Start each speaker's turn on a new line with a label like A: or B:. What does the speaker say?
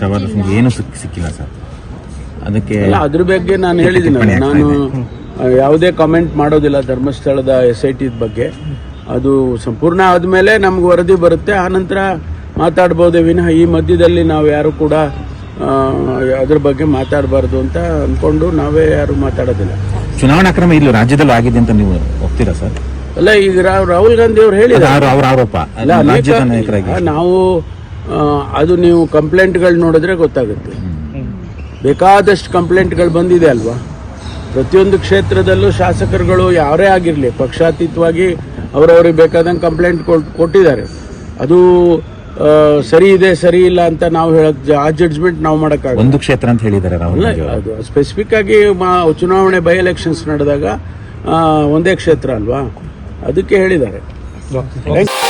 A: ಶವದ ಸುಂಗಿ ಏನು ಸಿಕ್- ಸಿಕ್ಕಿಲ್ಲ ಸರ್. ಅದಕ್ಕೆ
B: ಅಲ್ಲ ಅದ್ರ ಬಗ್ಗೆ ನಾನು ಹೇಳಿದ್ದೀನಿ ನಾನು ಯಾವುದೇ ಕಾಮೆಂಟ್ ಮಾಡೋದಿಲ್ಲ ಧರ್ಮಸ್ಥಳದ ಎಸ್ ಐ ಟಿ ಬಗ್ಗೆ. ಅದು ಸಂಪೂರ್ಣ ಆದಮೇಲೆ ನಮ್ಗೆ ವರದಿ ಬರುತ್ತೆ. ಆನಂತರ ಮಾತಾಡ್ಬೋದೇ ವಿನಃ ಈ ಮಧ್ಯದಲ್ಲಿ ನಾವು ಯಾರು ಕೂಡ ಅದ್ರ ಬಗ್ಗೆ ಮಾತಾಡಬಾರ್ದು ಅಂತ ಅಂದ್ಕೊಂಡು ನಾವೇ ಯಾರು ಮಾತಾಡೋದಿಲ್ಲ.
A: ಚುನಾವಣಾ ಕ್ರಮ ಇಲ್ಲಿ ರಾಜ್ಯದಲ್ಲೂ ಆಗಿದೆ ಅಂತ ನೀವು ಹೋಗ್ತೀರಾ ಸರ್?
B: ಅಲ್ಲ ಈಗ ರಾಹುಲ್ ಗಾಂಧಿ ಅವರು
A: ಹೇಳಿದ್ರು
B: ಹೇಳಿದ್ದಾರೆ
A: ಆರೋಪ.
B: ನಾವು ಅದು ನೀವು ಕಂಪ್ಲೇಂಟ್ಗಳು ನೋಡಿದ್ರೆ ಗೊತ್ತಾಗುತ್ತೆ. ಬೇಕಾದಷ್ಟು ಕಂಪ್ಲೇಂಟ್ಗಳು ಬಂದಿದೆ ಅಲ್ವಾ? ಪ್ರತಿಯೊಂದು ಕ್ಷೇತ್ರದಲ್ಲೂ ಶಾಸಕರುಗಳು ಯಾರೇ ಆಗಿರಲಿ ಪಕ್ಷಾತೀತವಾಗಿ ಅವರವ್ರಿಗೆ ಬೇಕಾದಂಗೆ ಕಂಪ್ಲೇಂಟ್ ಕೊಟ್ಟಿದ್ದಾರೆ. ಅದು ಸರಿ ಇದೆ ಸರಿ ಇಲ್ಲ ಅಂತ ನಾವು ಹೇಳಕ್ ಆ ಜಡ್ಜ್ಮೆಂಟ್ ನಾವು ಮಾಡೋಕ್ಕಾಗಲ್ಲ.
A: ಒಂದು ಕ್ಷೇತ್ರ ಅಂತ ಹೇಳಿದ್ದಾರೆ.
B: ಅದು ಸ್ಪೆಸಿಫಿಕ್ ಆಗಿ ಮಾ- ಚುನಾವಣೆ ಬೈ ಎಲೆಕ್ಷನ್ಸ್ ನಡೆದಾಗ ಒಂದೇ ಕ್ಷೇತ್ರ ಅಲ್ವಾ? ಅದಕ್ಕೆ ಹೇಳಿದ್ದಾರೆ.